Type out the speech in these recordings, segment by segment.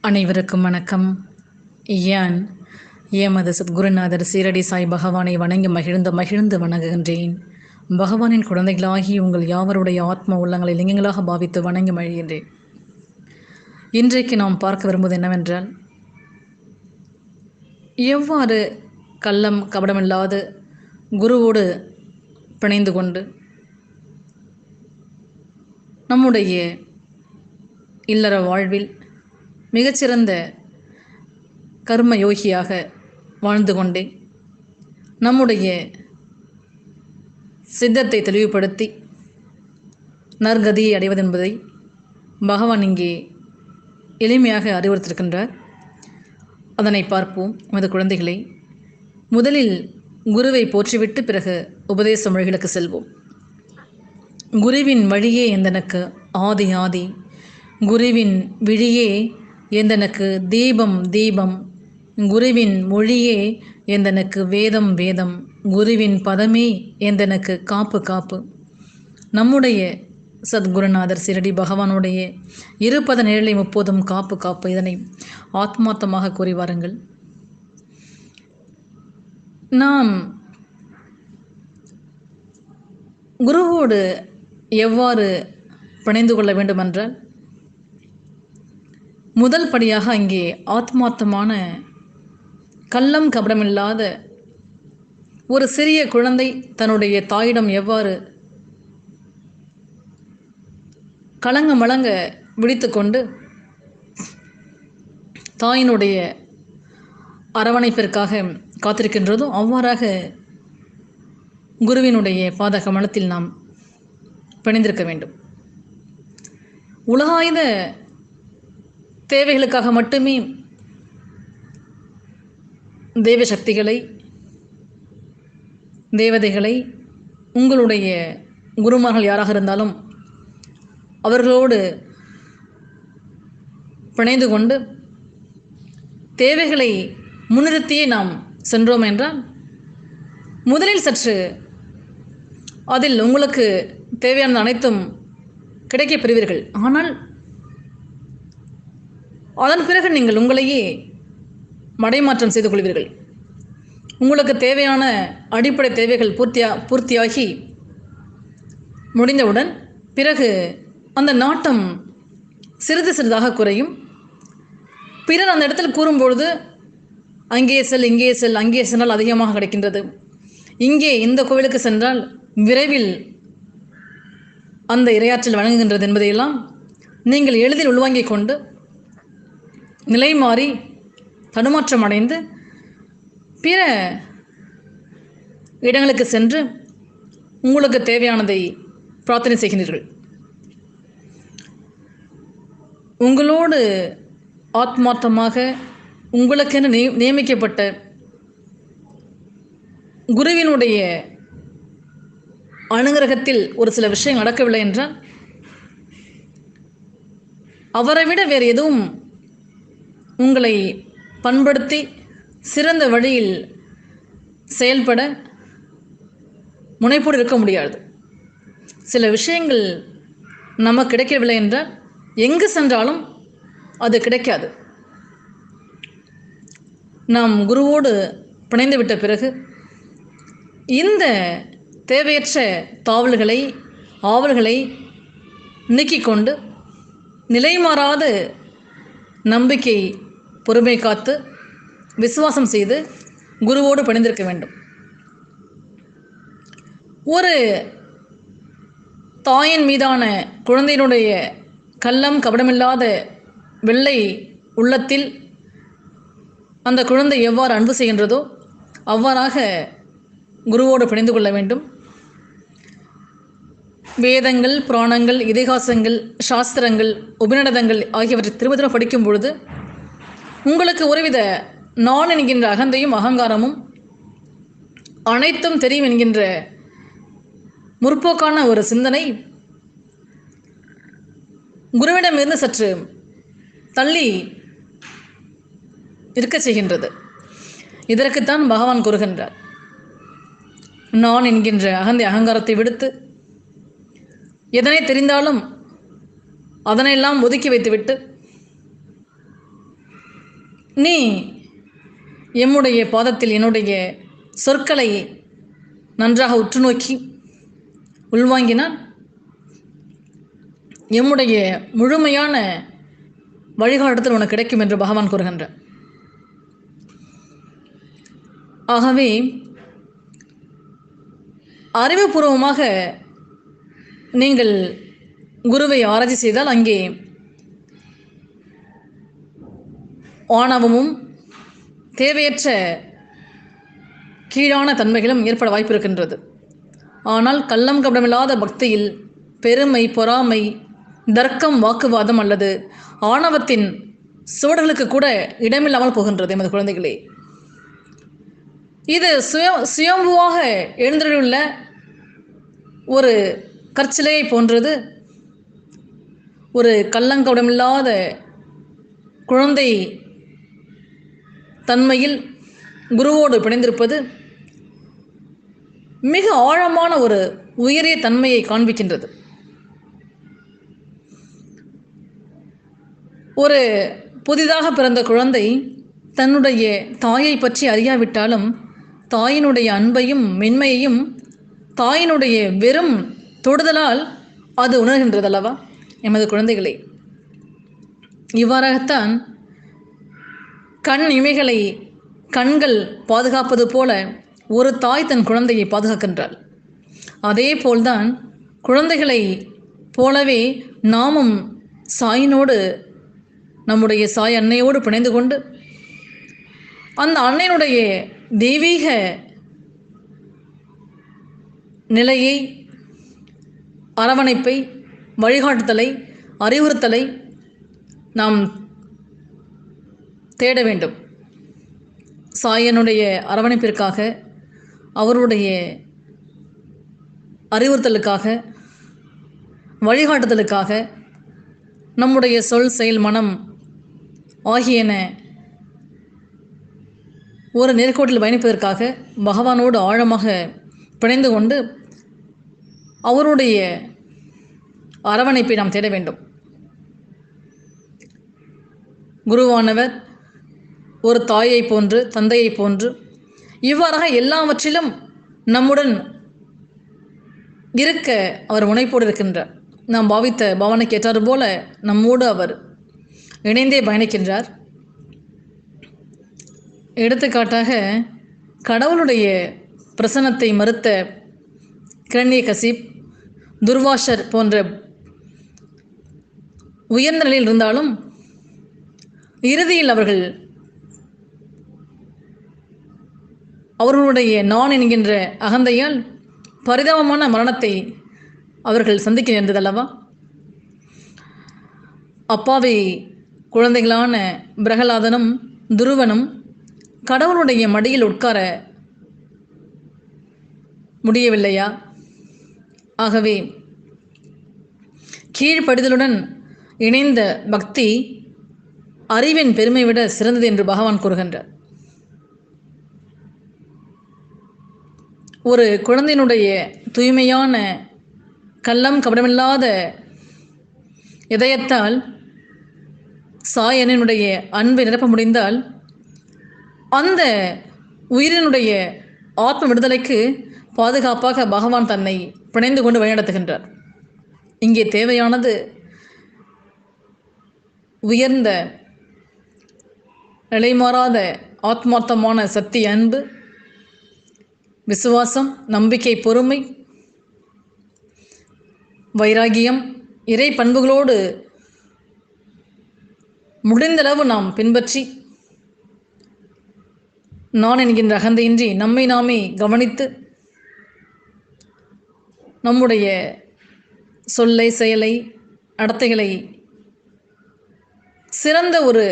அனைவருக்கும் வணக்கம். யான் ஏமது சத்குருநாதர் சீரடி சாய் பகவானை வணங்கி மகிழ்ந்து மகிழ்ந்து வணங்குகின்றேன். பகவானின் குழந்தைகளாகி உங்கள் யாவருடைய ஆத்ம உள்ளங்களை லிங்கங்களாக பாவித்து வணங்கி மகிழ்கின்றேன். இன்றைக்கு நாம் பார்க்க விரும்புவது என்னவென்றால் எவ்வாறு கள்ளம் கபடமில்லாது குருவோடு பிணைந்து கொண்டு நம்முடைய இல்லற வாழ்வில் மிகச்சிறந்த கர்ம யோகியாக வாழ்ந்து கொண்டே நம்முடைய சித்தத்தை தெளிவுபடுத்தி நற்கதியை அடைவதென்பதை பகவான் இங்கே எளிமையாக அறிவுறுத்திருக்கின்றார். அதனை பார்ப்போம். நமது குழந்தைகளை முதலில் குருவை போற்றிவிட்டு பிறகு உபதேச மொழிகளுக்கு செல்வோம். குருவின் வழியே எந்தனக்கு ஆதி ஆதி குருவின் விழியே எந்தனக்கு தீபம் தீபம் குருவின் மொழியே எந்தனக்கு வேதம் வேதம் குருவின் பதமே எந்தனக்கு காப்பு காப்பு. நம்முடைய சத்குருநாதர் சிரடி பகவானுடைய இருபத நிழலை முப்போதும் காப்பு காப்பு இதனை ஆத்மார்த்தமாக கூறி வாருங்கள். நாம் குருவோடு எவ்வாறு பிணைந்து கொள்ள வேண்டுமென்றால் முதல் படியாக அங்கே ஆத்மார்த்தமான கள்ளம் கபடமில்லாத ஒரு சிறிய குழந்தை தன்னுடைய தாயிடம் எவ்வாறு கலங்க மலங்க விழித்து கொண்டு தாயினுடைய அரவணைப்பிற்காக காத்திருக்கின்றதோ அவ்வாறாக குருவினுடைய பாத கமலத்தில் நாம் பிணைந்திருக்க வேண்டும். உலகாயுத தேவைகளுக்காக மட்டுமே தெய்வ சக்திகளை தேவதைகளை உங்களுடைய குருமார்கள் யாராக இருந்தாலும் அவர்களோடு பிணைந்து கொண்டு தேவைகளை முன்னிறுத்தியே நாம் சென்றோம் என்றால் முதலில் சற்று அதில் உங்களுக்கு தேவையான அனைத்தும் கிடைக்கப் பெறுவீர்கள். ஆனால் அதன் பிறகு நீங்கள் உங்களையே மடைமாற்றம் செய்து கொள்வீர்கள். உங்களுக்கு தேவையான அடிப்படை தேவைகள் பூர்த்தியா பூர்த்தியாகி முடிந்தவுடன் பிறகு அந்த நாட்டம் சிறிது சிறிதாக குறையும். பிறர் அந்த இடத்தில் கூறும்பொழுது அங்கே செல் இங்கே செல் அங்கே சென்றால் அதிகமாக கிடைக்கின்றது. இங்கே இந்த கோவிலுக்கு சென்றால் விரைவில் அந்த இரையாற்றல் வழங்குகின்றது என்பதையெல்லாம் நீங்கள் எளிதில் உள்வாங்கிக் கொண்டு நிலை மாறி தடுமாற்றம் அடைந்து பிற இடங்களுக்கு சென்று உங்களுக்கு தேவையானதை பிரார்த்தனை செய்கின்றீர்கள். உங்களோடு ஆத்மார்த்தமாக உங்களுக்கென நிய நியமிக்கப்பட்ட குருவினுடைய அனுகிரகத்தில் ஒரு சில விஷயம் நடக்கவில்லை என்றால் அவரை விட வேறு எதுவும் உங்களை பண்படுத்தி சிறந்த வழியில் செயல்பட முனைப்போடு இருக்க முடியாது. சில விஷயங்கள் நமக்கு கிடைக்கவில்லை என்றால் எங்கு சென்றாலும் அது கிடைக்காது. நாம் குருவோடு பிணைந்து விட்ட பிறகு இந்த தேவையற்ற தாவல்களை ஆவல்களை நீக்கிக் கொண்டு நம்பிக்கை பொறுமை காத்து விசுவாசம் செய்து குருவோடு பணிந்திருக்க வேண்டும். ஒரு தாயின் மீதான குழந்தையினுடைய கள்ளம் கபடமில்லாத வெள்ளை உள்ளத்தில் அந்த குழந்தை எவ்வாறு அன்பு செய்கின்றதோ அவ்வாறாக குருவோடு பிணைந்து கொள்ள வேண்டும். வேதங்கள் புராணங்கள் இதிகாசங்கள் சாஸ்திரங்கள் உபநிடதங்கள் ஆகியவற்றை திரும்ப திரும்ப படிக்கும் பொழுது உங்களுக்கு ஒருவித நான் என்கின்ற அகந்தையும் அகங்காரமும் அனைத்தும் தெரியும் என்கின்ற முற்போக்கான ஒரு சிந்தனை குருவிடமிருந்து சற்று தள்ளி இருக்க செய்கின்றது. இதற்குத்தான் பகவான் கூறுகின்றார். நான் என்கின்ற அகந்தை அகங்காரத்தை விடுத்து எதனை தெரிந்தாலும் அதனையெல்லாம் ஒதுக்கி வைத்துவிட்டு நீ எம்முடைய பாதத்தில் என்னுடைய சொற்களை நன்றாக உற்று நோக்கி உள்வாங்கினால் எம்முடைய முழுமையான வழிகாட்டுதல் உனக்கு கிடைக்கும் என்று பகவான் கூறுகின்றார். ஆகவே அறிவுபூர்வமாக நீங்கள் குருவை ஆராய்ச்சி செய்தால் அங்கே ஆணவமும் தேவையற்ற கீழான தன்மைகளும் ஏற்பட வாய்ப்பு இருக்கின்றது ஆனால் கள்ளம் கபடமில்லாத பக்தியில் பெருமை பொறாமை தர்க்கம் வாக்குவாதம் அல்லது ஆணவத்தின் சுவடுகளுக்கு கூட இடமில்லாமல் போகின்றது எமது குழந்தைகளே. இது சுய சுயம்புவாக எழுந்துள்ள ஒரு கற்சிலையை போன்றது. ஒரு கள்ளங்கவடமில்லாத குழந்தை தன்மையில் குருவோடு பிணைந்திருப்பது மிக ஆழமான ஒரு உயரிய தன்மையை காண்பிக்கின்றது. ஒரு புதிதாக பிறந்த குழந்தை தன்னுடைய தாயை பற்றி அறியாவிட்டாலும் தாயினுடைய அன்பையும் மென்மையையும் தாயினுடைய வெறும் தொடுதலால் அது உணர்கின்றது அல்லவா எமது குழந்தைகளை இவ்வாறாகத்தான் கண் இமைகளை கண்கள் பாதுகாப்பது போல ஒரு தாய் தன் குழந்தையை பாதுகாக்கின்றாள். அதே போல்தான் குழந்தைகளை போலவே நாமும் சாயினோடு நம்முடைய சாய் அன்னையோடு பிணைந்து கொண்டு அந்த அன்னையினுடைய தெய்வீக நிலையை அரவணைப்பை வழிகாட்டுதலை அறிவுறுத்தலை நாம் தேட வேண்டும். சாயனுடைய அரவணைப்பிற்காக அவருடைய அறிவுறுத்தலுக்காக வழிகாட்டுதலுக்காக நம்முடைய சொல் செயல் மனம் ஆகியன ஒரு நேர்கோட்டில் பயணிப்பதற்காக பகவானோடு ஆழமாக பிணைந்து கொண்டு அவருடைய அரவணைப்பை நாம் தேட வேண்டும். குருவானவர் ஒரு தாயை போன்று தந்தையை போன்று இவ்வாறாக எல்லாவற்றிலும் நம்முடன் இருக்க அவர் முனைப்போடு இருக்கின்றார். நாம் பாவித்த பாவனைக்கு ஏற்றாறு போல நம்மோடு அவர் இணைந்தே பயணிக்கின்றார். எடுத்துக்காட்டாக கடவுளுடைய பிரசன்னத்தை மறுத்த கிரண்ய கசிப் துர்வாஷர் போன்ற உயர்ந்த நிலையில் இருந்தாலும் இறுதியில் அவர்கள் அவர்களுடைய நான் என்கின்ற அகந்தையால் பரிதாபமான மரணத்தை அவர்கள் சந்திக்க நேர்ந்ததல்லவா? அப்பாவி குழந்தைகளான பிரகலாதனும் துருவனும் கடவுளுடைய மடியில் உட்கார முடியவில்லையா? ஆகவே கீழ்ப்படிதலுடன் இணைந்த பக்தி அறிவின் பெருமை விட சிறந்தது என்று பகவான் கூறுகின்றார். ஒரு குழந்தையினுடைய தூய்மையான கள்ளம் கபடமில்லாத இதயத்தால் சாயனினுடைய அன்பை நிரப்ப முடிந்தால் அந்த உயிரினுடைய ஆத்ம விடுதலைக்கு பாதுகாப்பாக பகவான் தன்னை பிணைந்து கொண்டு வழிநடத்துகின்றார். இங்கே தேவையானது உயர்ந்த நிலைமாறாத ஆத்மார்த்தமான சக்தி அன்பு விசுவாசம் நம்பிக்கை பொறுமை வைராகியம் இறை பண்புகளோடு முடிந்தளவு நாம் பின்பற்றி நான் என்கின்ற அகந்தையின்றி நம்மை நாமே கவனித்து நம்முடைய சொல்லை செயலை நடத்தைகளை சிறந்த ஒரு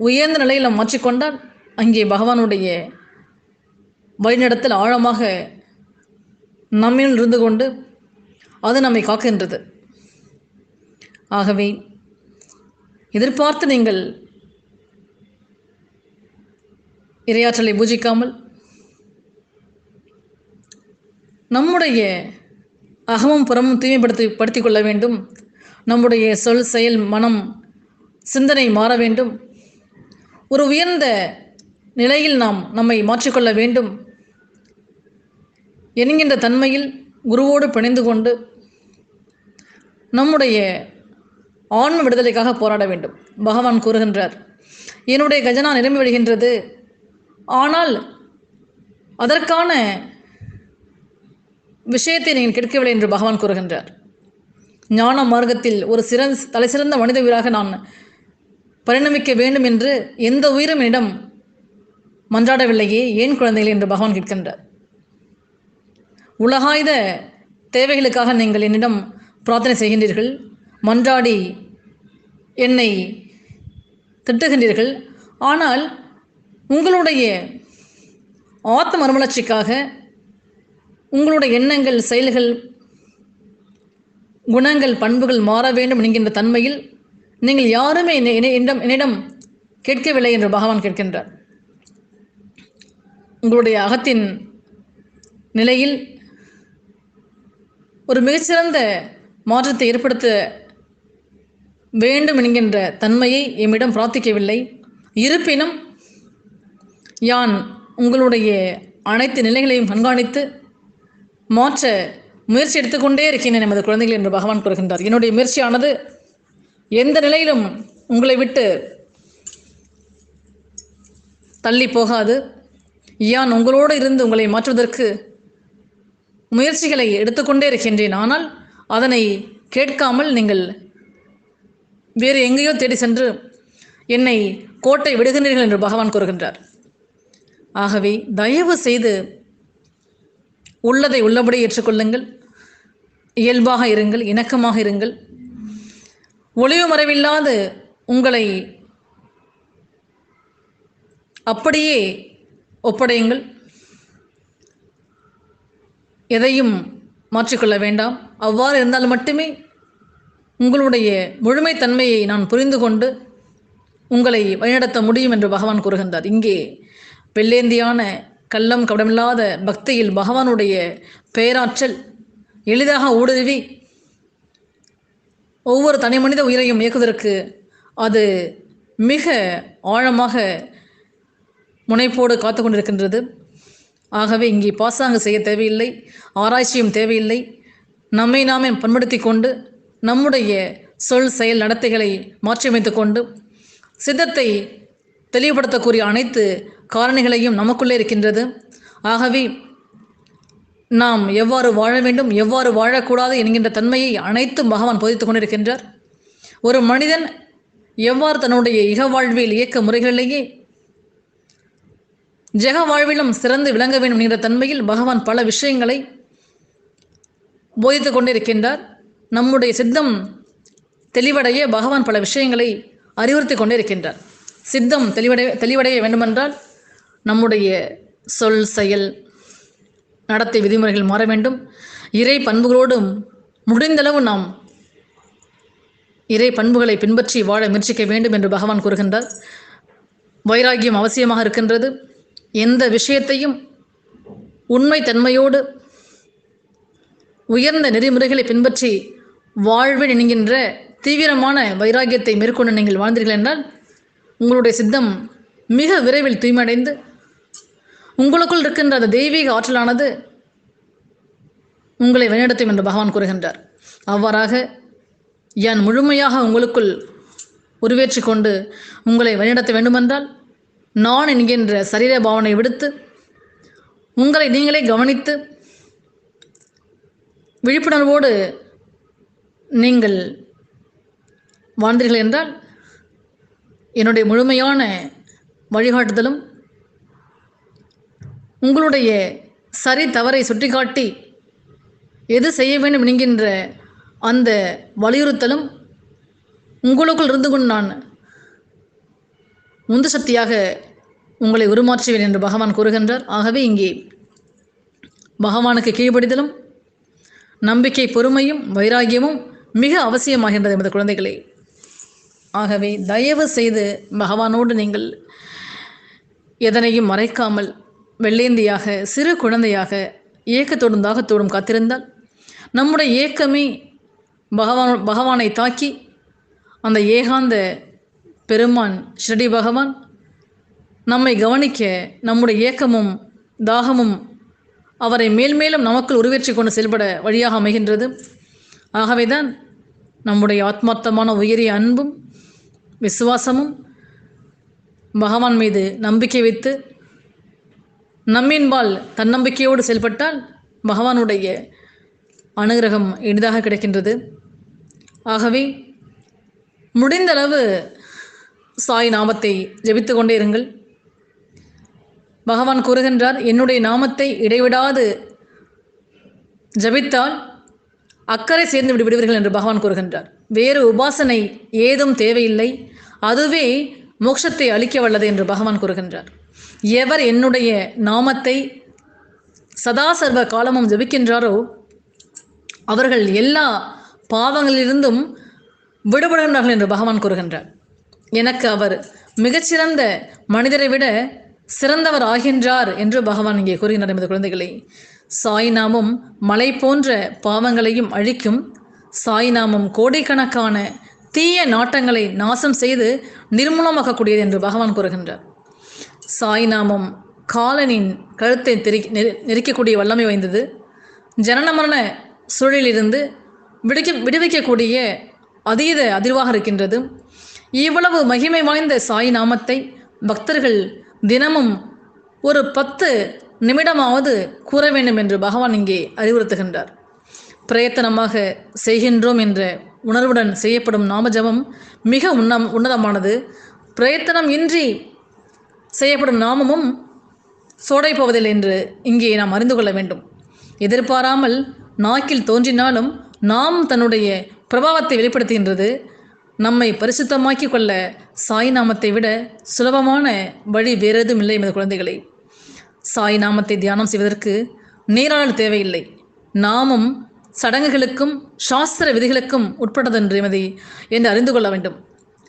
உயர்ந்த நிலையில் மாற்றிக்கொண்டால் அங்கே பகவானுடைய வழிநடத்தல் ஆழமாக நம்மில் இருந்து கொண்டு அது நம்மை காக்கின்றது. ஆகவே எதிர்பார்த்து நீங்கள் இரையாற்றலை பூஜிக்காமல் நம்முடைய அகமும் புறமும் தூய்மைப்படுத்தி படுத்தி கொள்ள வேண்டும். நம்முடைய சொல் செயல் மனம் சிந்தனை மாற வேண்டும். ஒரு உயர்ந்த நிலையில் நாம் நம்மை மாற்றிக்கொள்ள வேண்டும். என்கின்ற தன்மையில் குருவோடு பிணைந்து கொண்டு நம்முடைய ஆன்ம விடுதலைக்காக போராட வேண்டும். பகவான் கூறுகின்றார் என்னுடைய கஜனா நிரம்பி விடுகின்றது. ஆனால் அதற்கான விஷயத்தை நீங்கள் கேட்கவில்லை என்று பகவான் கூறுகின்றார். ஞான மார்க்கத்தில் ஒரு சிறந்த தலை சிறந்த மனித உயிராக நான் பரிணமிக்க வேண்டும் என்று எந்த உயிரும் என்னிடம் மன்றாடவில்லையே ஏன் குழந்தைகள் என்று பகவான் கேட்கின்றார். உலகாயுத தேவைகளுக்காக நீங்கள் என்னிடம் பிரார்த்தனை செய்கின்றீர்கள் மன்றாடி என்னை திட்டுகின்றீர்கள் ஆனால் உங்களுடைய ஆத்ம மறுமலர்ச்சிக்காக உங்களுடைய எண்ணங்கள் செயல்கள் குணங்கள் பண்புகள் மாற வேண்டும் என்கின்ற தன்மையில் நீங்கள் யாருமே என்னை- என்னை- என்னிடம் என்னிடம் கேட்கவில்லை என்று பகவான் கேட்கின்றார். உங்களுடைய அகத்தின் நிலையில் ஒரு மிகச்சிறந்த மாற்றத்தை ஏற்படுத்த வேண்டும் என்கின்ற தன்மையை எம்மிடம் பிரார்த்திக்கவில்லை. இருப்பினும் யான் உங்களுடைய அனைத்து நிலைகளையும் கண்காணித்து மாற்ற முயற்சி எடுத்துக்கொண்டே இருக்கின்றேன் நமது குழந்தைகள் என்று பகவான் கூறுகின்றார். என்னுடைய முயற்சியானது எந்த நிலையிலும் உங்களை விட்டு தள்ளி போகாது. யான் உங்களோடு இருந்து உங்களை மாற்றுவதற்கு முயற்சிகளை எடுத்துக்கொண்டே இருக்கின்றேன். ஆனால் அதனை கேட்காமல் நீங்கள் வேறு எங்கேயோ தேடி சென்று என்னை கோட்டை விடுகின்றீர்கள் என்று பகவான் கூறுகின்றார். ஆகவே தயவு செய்து உள்ளதை உள்ளபடி ஏற்றுக்கொள்ளுங்கள். இயல்பாக இருங்கள் இணக்கமாக இருங்கள். ஒளிவு மறைவில்லாது உங்களை அப்படியே ஒப்படையுங்கள். எதையும் மாற்றிக்கொள்ள வேண்டாம். அவ்வாறு இருந்தால் மட்டுமே உங்களுடைய முழுமைத்தன்மையை நான் புரிந்து கொண்டு உங்களை வழிநடத்த முடியும் என்று பகவான் கூறுகின்றார். இங்கே வெள்ளேந்தியான கள்ளம் கபடமில்லாத பக்தியில் பகவானுடைய பேராற்றல் எளிதாக ஊடுருவி ஒவ்வொரு தனி மனித உயிரையும் இயக்குவதற்கு அது மிக ஆழமாக முனைப்போடு காத்து கொண்டிருக்கின்றது. ஆகவே இங்கே பாசாங்கு செய்ய தேவையில்லை ஆராய்ச்சியும் தேவையில்லை. நம்மை நாமே பண்படுத்தி கொண்டு நம்முடைய சொல் செயல் நடத்தைகளை மாற்றியமைத்து கொண்டு சித்தத்தை தெளிவுபடுத்தக்கூடிய அனைத்து காரணிகளையும் நமக்குள்ளே இருக்கின்றது. ஆகவே நாம் எவ்வாறு வாழ வேண்டும் எவ்வாறு வாழக்கூடாது என்கின்ற தன்மையை அனைத்தும் பகவான் போதித்துக் கொண்டிருக்கின்றார். ஒரு மனிதன் எவ்வாறு தன்னுடைய இக வாழ்வில் இயக்க முறைகளிலேயே ஜெக வாழ்விலும் சிறந்து விளங்க வேண்டும் என்கிற தன்மையில் பகவான் பல விஷயங்களை போதித்து கொண்டிருக்கின்றார். நம்முடைய சித்தம் தெளிவடைய பகவான் பல விஷயங்களை அறிவுறுத்தி கொண்டிருக்கின்றார். சித்தம் தெளிவடைய தெளிவடைய வேண்டுமென்றால் நம்முடைய சொல் செயல் நடத்தை விதிமுறைகள் மாற வேண்டும். இறை பண்புகளோடும் முடிந்தளவு நாம் இறை பண்புகளை பின்பற்றி வாழ முயற்சிக்க வேண்டும் என்று பகவான் கூறுகின்றார். வைராகியம் அவசியமாக இருக்கின்றது. எந்த விஷயத்தையும் உண்மை தன்மையோடு உயர்ந்த நெறிமுறைகளை பின்பற்றி வாழ்வில் என்கின்ற தீவிரமான வைராகியத்தை மேற்கொண்டு நீங்கள் வாழ்ந்தீர்கள் என்றால் உங்களுடைய சித்தம் மிக விரைவில் தூய்மையடைந்து உங்களுக்குள் இருக்கின்ற அந்த தெய்வீக ஆற்றலானது உங்களை வழிநடத்தும் என்று பகவான் கூறுகின்றார். அவ்வாறாக என் முழுமையாக உங்களுக்குள் உருவேற்றி கொண்டு உங்களை வழிநடத்த வேண்டுமென்றால் நான் என்கின்ற சரீர பாவனை விடுத்து உங்களை நீங்களே கவனித்து விழிப்புணர்வோடு நீங்கள் வாழ்ந்தீர்கள் என்றால் என்னுடைய முழுமையான வழிகாட்டுதலும் உங்களுடைய சரி தவறை சுட்டிக்காட்டி எது செய்ய வேண்டும் என்கின்ற அந்த வலியுறுத்தலும் உங்களுக்குள் இருந்து கொண்டு நான் உந்து சக்தியாக உங்களை உருமாற்றுவேன் என்று பகவான் கூறுகின்றார். ஆகவே இங்கே பகவானுக்கு கீழ்ப்படிதலும் நம்பிக்கை பொறுமையும் வைராகியமும் மிக அவசியமாகின்றது எமது குழந்தைகளே. ஆகவே தயவு செய்து பகவானோடு நீங்கள் எதனையும் மறைக்காமல் வெள்ளேந்தியாக சிறு குழந்தையாக ஏக்கத்தோடும் தாகத்தோடும் காத்திருந்தால் நம்முடைய ஏக்கமே பகவான் பகவானை தாக்கி அந்த ஏகாந்த பெருமான் ஷிரடி பகவான் நம்மை கவனிக்க நம்முடைய ஏக்கமும் தாகமும் அவரை மேல்மேலும் நமக்குள் உருவேற்றி கொண்டு செயல்பட வழியாக அமைகின்றது. ஆகவேதான் நம்முடைய ஆத்மார்த்தமான உயரிய அன்பும் விசுவாசமும் பகவான் மீது நம்பிக்கை வைத்து நம்மின்பால் தன்னம்பிக்கையோடு செயல்பட்டால் பகவானுடைய அனுகிரகம் எளிதாக கிடைக்கின்றது. ஆகவே முடிந்தளவு சாய் நாமத்தை ஜபித்து கொண்டே இருங்கள். பகவான் கூறுகின்றார் என்னுடைய நாமத்தை இடைவிடாது. ஜபித்தால் அக்கறை சேர்ந்து விடுவிடுவீர்கள் என்று பகவான் கூறுகின்றார். வேறு உபாசனை ஏதும் தேவையில்லை. அதுவே மோட்சத்தை அளிக்க வல்லது என்று பகவான் கூறுகின்றார். எவர் என்னுடைய நாமத்தை சதா சர்வ காலமும் ஜபிக்கின்றாரோ அவர்கள் எல்லா பாவங்களிலிருந்தும் விடுபடுகின்றார்கள் என்று பகவான் கூறுகின்றார். எனக்கு அவர் மிகச்சிறந்த மனிதரை விட சிறந்தவர் ஆகின்றார் என்று பகவான் இங்கே கூறுகின்றார் எமது குழந்தைகளை. சாய்நாமம் மலை போன்ற பாவங்களையும் அழிக்கும் சாய் நாமம் கோடிக்கணக்கான தீய நாட்டங்களை நாசம் செய்து நிர்மூலமாக்கக்கூடியது என்று பகவான் கூறுகின்றார். சாய் நாமம் காலனின் கழுத்தை தெரி நெரு நெரிக்கக்கூடிய வல்லமை வாய்ந்தது. ஜனன மரண சூழலிலிருந்து விடுக்க விடுவிக்கக்கூடிய அதீத அதிர்வாக இருக்கின்றது. இவ்வளவு மகிமை வாய்ந்த சாய் நாமத்தை பக்தர்கள் தினமும் ஒரு பத்து நிமிடமாவது கூற வேண்டும் என்று பகவான் இங்கே அறிவுறுத்துகின்றார். பிரயத்தனமாக செய்கின்றோம் என்ற உணர்வுடன் செய்யப்படும் நாமஜபம் மிக உன்னம் உன்னதமானது. பிரயத்தனம் இன்றி செய்யப்படும் நாமமும் சோடை போவதில்லை என்று இங்கே நாம் அறிந்து கொள்ள வேண்டும். எதிர்பாராமல் நாக்கில் தோன்றினாலும் நாம் தன்னுடைய பிரபாவத்தை வெளிப்படுத்துகின்றது. நம்மை பரிசுத்தமாக்கி கொள்ள சாய் நாமத்தை விட சுலபமான வழி வேறெதும் இல்லை எமது குழந்தைகளை. சாய் நாமத்தை தியானம் செய்வதற்கு நீராடல் தேவையில்லை. நாமும் சடங்குகளுக்கும் சாஸ்திர விதிகளுக்கும் உட்பட்டதென்று எமதை என்று அறிந்து கொள்ள வேண்டும்.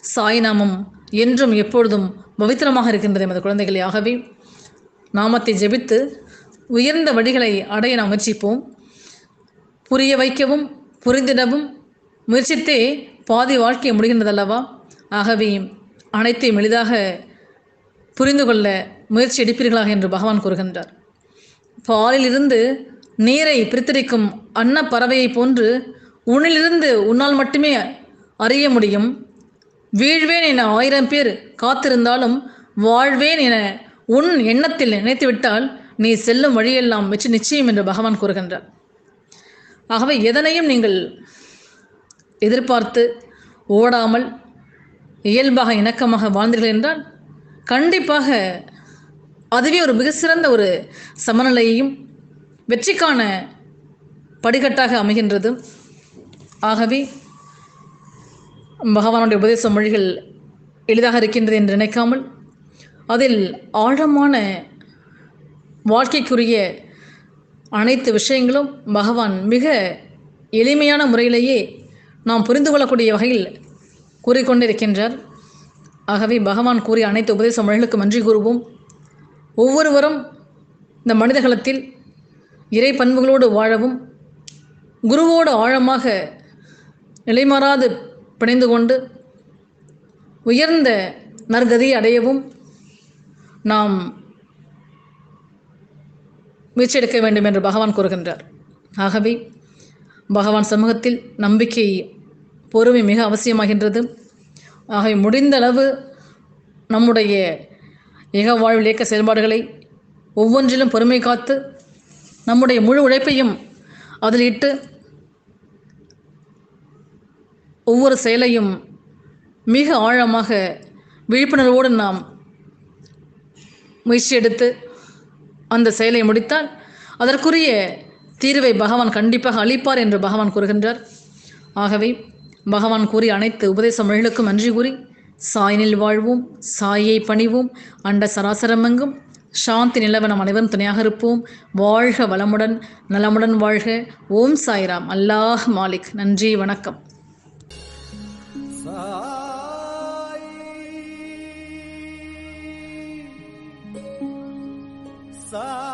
சாய் நாமம் என்றும் எப்பொழுதும் பவித்திரமாக இருக்கின்றது எமது குழந்தைகளே. ஆகவே நாமத்தை ஜெபித்து உயர்ந்த வழிகளை அடைய நாம் முயற்சிப்போம். புரிய வைக்கவும் புரிந்திடவும் முயற்சித்தே பாதி வாழ்க்கை முடிகின்றதல்லவா? ஆகவே அனைத்தையும் எளிதாக புரிந்து கொள்ள முயற்சி எடுப்பீர்களாக என்று பகவான் கூறுகின்றார். பாலிலிருந்து நீரை பிரித்தரிக்கும் அன்ன பறவையைப் போன்று உன்னிலிருந்து உன்னால் மட்டுமே அறிய முடியும். வீழ்வேன் என ஆயிரம் பேர் காத்திருந்தாலும் வாழ்வேன் என உன் எண்ணத்தில் நினைத்துவிட்டால் நீ செல்லும் வழியெல்லாம் வெற்றி நிச்சயம் என்று பகவான் கூறுகின்றார். ஆகவே எதனையும் நீங்கள் எதிர்பார்த்து ஓடாமல் இயல்பாக இணக்கமாக வாழ்ந்தீர்கள் என்றால் கண்டிப்பாக அதுவே ஒரு மிக சிறந்த ஒரு சமநிலையையும் வெற்றிக்கான படிக்கட்டாக அமைகின்றது. ஆகவே பகவானுடைய உபதேச மொழிகள் எளிதாக இருக்கின்றது என்று நினைக்காமல் அதில் ஆழமான வாழ்க்கைக்குரிய அனைத்து விஷயங்களும் பகவான் மிக எளிமையான முறையிலேயே நாம் புரிந்து கொள்ளக்கூடிய வகையில் கூறிக்கொண்டிருக்கின்றார். ஆகவே பகவான் கூறிய அனைத்து உபதேச மொழிகளுக்கு நன்றி கூறுவோம். ஒவ்வொருவரும் இந்த மனிதகலத்தில் இறை பண்புகளோடு வாழவும் குருவோடு ஆழமாக நிலைமாறாது பிணைந்து கொண்டு உயர்ந்த நற்கதியை அடையவும் நாம் முயற்சி எடுக்க வேண்டும் என்று பகவான் கூறுகின்றார். ஆகவே பகவான் சமூகத்தில் நம்பிக்கை பொறுமை மிக அவசியமாகின்றது. ஆகவே முடிந்த அளவு நம்முடைய ஏக வாழ்வில் இயக்க செயல்பாடுகளை ஒவ்வொன்றிலும் பொறுமை காத்து நம்முடைய முழு உழைப்பையும் அதில் இட்டு ஒவ்வொரு செயலையும் மிக ஆழமாக விழிப்புணர்வோடு நாம் முயற்சி எடுத்து அந்த செயலை முடித்தால் அதற்குரிய தீர்வை பகவான் கண்டிப்பாக அளிப்பார் என்று பகவான் கூறுகின்றார். ஆகவே பகவான் கூறிய அனைத்து உபதேச மொழிகளுக்கும் நன்றி கூறி சாயினில் வாழ்வோம் சாயை பணிவோம் அண்ட சராசரமெங்கும் சாந்தி நிலவ நம் அனைவரும் துணையாக இருப்போம். வாழ்க வளமுடன் நலமுடன் வாழ்க. ஓம் சாய்ராம். அல்லாஹ் மாலிக். நன்றி வணக்கம். Sai.